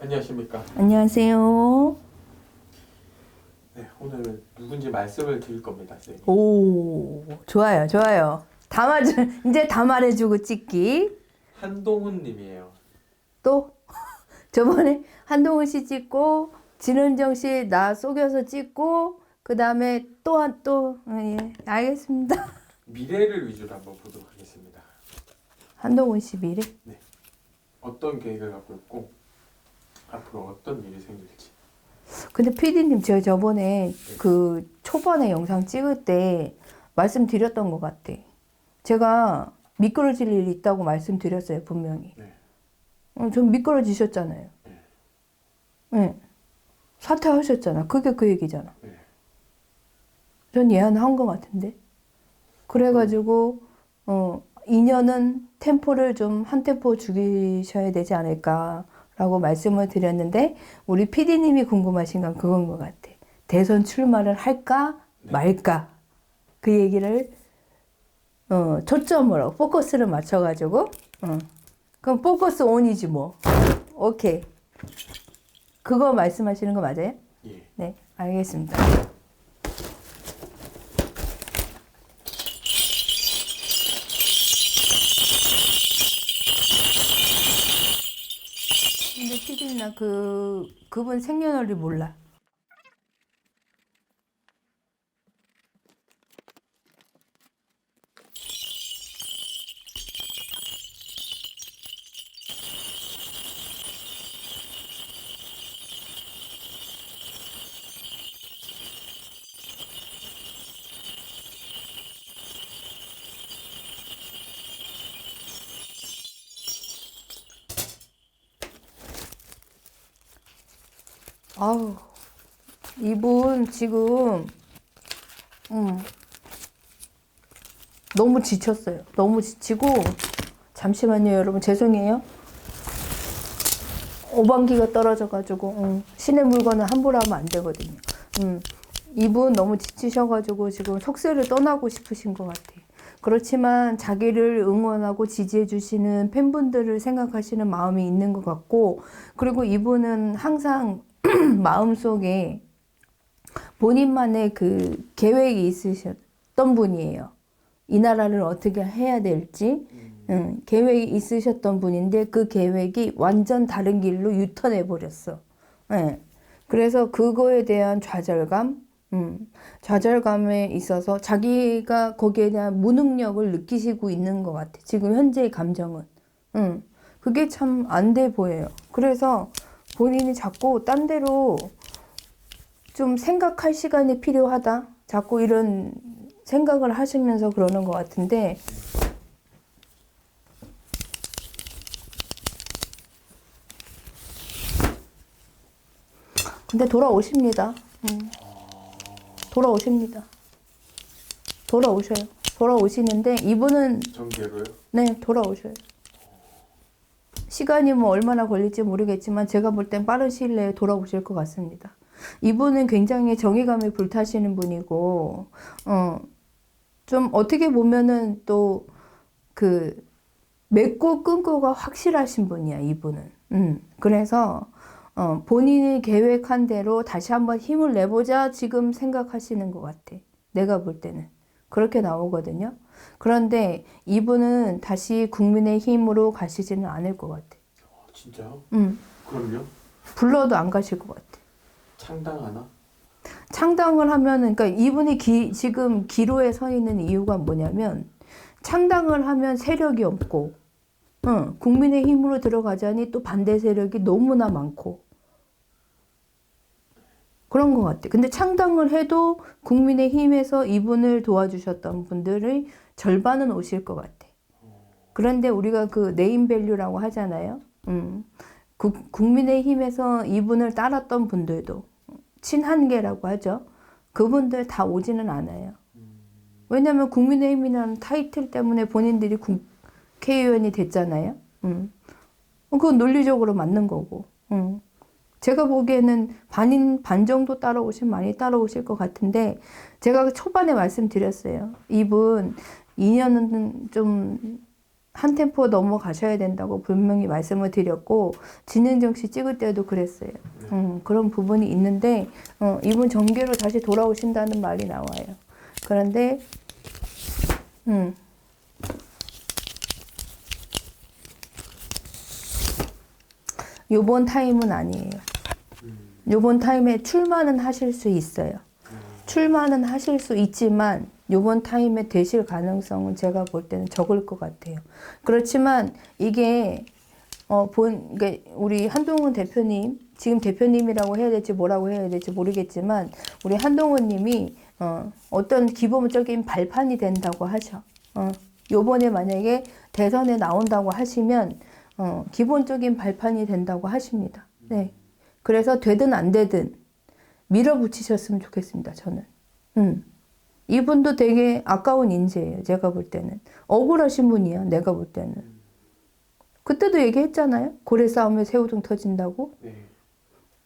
안녕하십니까. 안녕하세요. 네, 오늘은 누군지 말씀을 드릴 겁니다, 선생님. 오, 좋아요, 좋아요. 다 맞아, 이제 다 말해주고 찍기. 한동훈 님이에요. 또, 저번에 한동훈 씨 찍고, 진은정 씨 나 속여서 찍고, 그 다음에 또 한, 또, 예, 알겠습니다. 미래를 위주로 한번 보도록 하겠습니다. 한동훈 씨 미래? 어떤 계획을 갖고 있고 앞으로 어떤 일이 생길지. 근데 피디님, 제가 저번에 그 초반에 영상 찍을 때 말씀드렸던 것 같아. 제가 미끄러질 일이 있다고 말씀드렸어요, 분명히. 네. 어, 좀 미끄러지셨잖아요. 네. 사퇴하셨잖아. 그게 그 얘기잖아. 네. 전 예언한 것 같은데. 그래가지고, 어, 2년은 템포를 좀 한 템포 죽이셔야 되지 않을까 라고 말씀을 드렸는데, 우리 PD님이 궁금하신 건 그건 것 같아. 대선 출마를 할까 네. 말까. 그 얘기를, 어, 초점으로, 포커스를 맞춰가지고, 어. 그럼 포커스 온이지 뭐. 오케이. 그거 말씀하시는 거 맞아요? 예. 네, 알겠습니다. 나 그 그분 생년월일 몰라. 아우 이분 지금 음 너무 지쳤어요. 너무 지치고 잠시만요, 여러분 죄송해요. 오방기가 떨어져가지고 음, 신의 물건은 함부로 하면 안 되거든요. 음, 이분 너무 지치셔가지고 지금 속세를 떠나고 싶으신 것 같아요. 그렇지만 자기를 응원하고 지지해 주시는 팬분들을 생각하시는 마음이 있는 것 같고 그리고 이분은 항상 마음속에 본인만의 그 계획이 있으셨던 분이에요. 이 나라를 어떻게 해야 될지 응, 계획이 있으셨던 분인데 그 계획이 완전 다른 길로 유턴해 버렸어. 예. 그래서 그거에 대한 좌절감, 음, 좌절감에 있어서 자기가 거기에 대한 무능력을 느끼시고 있는 것 같아. 지금 현재의 감정은. 음, 그게 참 안 돼 보여요. 그래서 본인이 자꾸 딴 데로 좀 생각할 시간이 필요하다. 자꾸 이런 생각을 하시면서 그러는 것 같은데, 근데 돌아오십니다. 음. 돌아오십니다. 돌아오셔요. 돌아오시는데 이분은 전개로요? 네 돌아오셔요. 시간이 뭐 얼마나 걸릴지 모르겠지만 제가 볼 땐 빠른 시일 내에 돌아오실 것 같습니다. 이분은 굉장히 정의감에 불타시는 분이고 어, 좀 어떻게 보면은 또 그 맺고 끊고가 확실하신 분이야 이분은. 음 그래서 어, 본인이 계획한 대로 다시 한번 힘을 내보자 지금 생각하시는 것 같아. 내가 볼 때는. 그렇게 나오거든요. 그런데 이분은 다시 국민의 힘으로 가시지는 않을 것 같아. 아, 진짜요? 음, 그럼요. 불러도 안 가실 것 같아. 창당하나? 창당을 하면은, 그러니까 이분이 기, 지금 기로에 서 있는 이유가 뭐냐면, 창당을 하면 세력이 없고, 응, 국민의 힘으로 들어가자니 또 반대 세력이 너무나 많고, 그런 것 같아. 근데 창당을 해도 국민의 힘에서 이분을 도와주셨던 분들의 절반은 오실 것 같아. 그런데 우리가 그 네임밸류라고 하잖아요. 음, 국, 국민의 힘에서 이분을 따랐던 분들도 친한계라고 하죠. 그분들 다 오지는 않아요. 왜냐하면 국민의힘이라는 타이틀 때문에 본인들이 국회의원이 됐잖아요. 음. 그건 논리적으로 맞는 거고. 음. 제가 보기에는 반인 반 정도 따라오시면 많이 따라오실 것 같은데 제가 초반에 말씀드렸어요. 이분 2년은 좀 한 템포 넘어가셔야 된다고 분명히 말씀을 드렸고 진은정 씨 찍을 때도 그랬어요. 음, 그런 부분이 있는데 어, 이분 정계로 다시 돌아오신다는 말이 나와요. 그런데 음, 요번 타임은 아니에요. 요번 타임에 출마는 하실 수 있어요. 출마는 하실 수 있지만 요번 타임에 되실 가능성은 제가 볼 때는 적을 것 같아요. 그렇지만 이게 어, 본, 그러니까 우리 한동훈 대표님, 지금 대표님이라고 해야 될지 뭐라고 해야 될지 모르겠지만, 우리 한동훈 님이, 어, 어떤 기본적인 발판이 된다고 하죠. 어, 요번에 만약에 대선에 나온다고 하시면, 어, 기본적인 발판이 된다고 하십니다. 네. 그래서 되든 안 되든 밀어붙이셨으면 좋겠습니다, 저는. 음. 이분도 되게 아까운 인재예요, 제가 볼 때는. 억울하신 분이야, 내가 볼 때는. 그때도 얘기했잖아요. 고래 싸움에 새우등 터진다고. 네.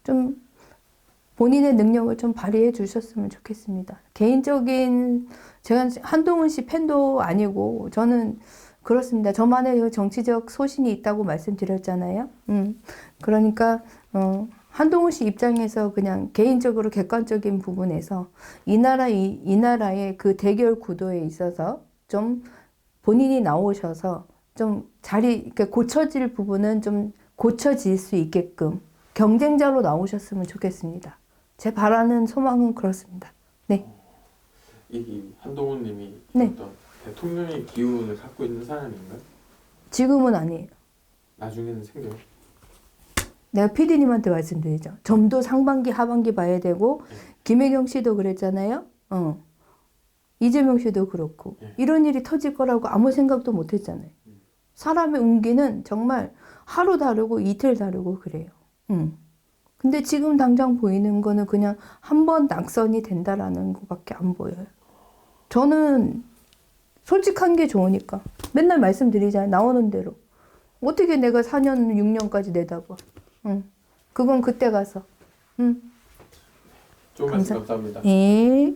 좀 본인의 능력을 좀 발휘해 주셨으면 좋겠습니다. 개인적인 제가 한동훈 씨 팬도 아니고 저는 그렇습니다. 저만의 그 정치적 소신이 있다고 말씀드렸잖아요. 음. 그러니까 어 한동훈 씨 입장에서 그냥 개인적으로 객관적인 부분에서 이 나라 이, 이 나라의 그 대결 구도에 있어서 좀 본인이 나오셔서 좀 자리 이렇게 고쳐질 부분은 좀 고쳐질 수 있게끔 경쟁자로 나오셨으면 좋겠습니다. 제 바라는 소망은 그렇습니다. 네. 이 한동훈님이 네. 어떤 대통령의 기운을 갖고 있는 사람인가요? 지금은 아니에요. 나중에는 생겨요. 내가 PD님한테 말씀드리죠. 점도 상반기, 하반기 봐야 되고, 김혜경 씨도 그랬잖아요. 어. 이재명 씨도 그렇고, 예. 이런 일이 터질 거라고 아무 생각도 못 했잖아요. 사람의 운기는 정말 하루 다르고 이틀 다르고 그래요. 음. 근데 지금 당장 보이는 거는 그냥 한 번 낙선이 된다라는 것밖에 안 보여요. 저는 솔직한 게 좋으니까. 맨날 말씀드리잖아요. 나오는 대로. 어떻게 내가 4년, 6년까지 내다봐. 응. 그건 그때 가서. 응. 말씀 감사- 감사합니다. 예.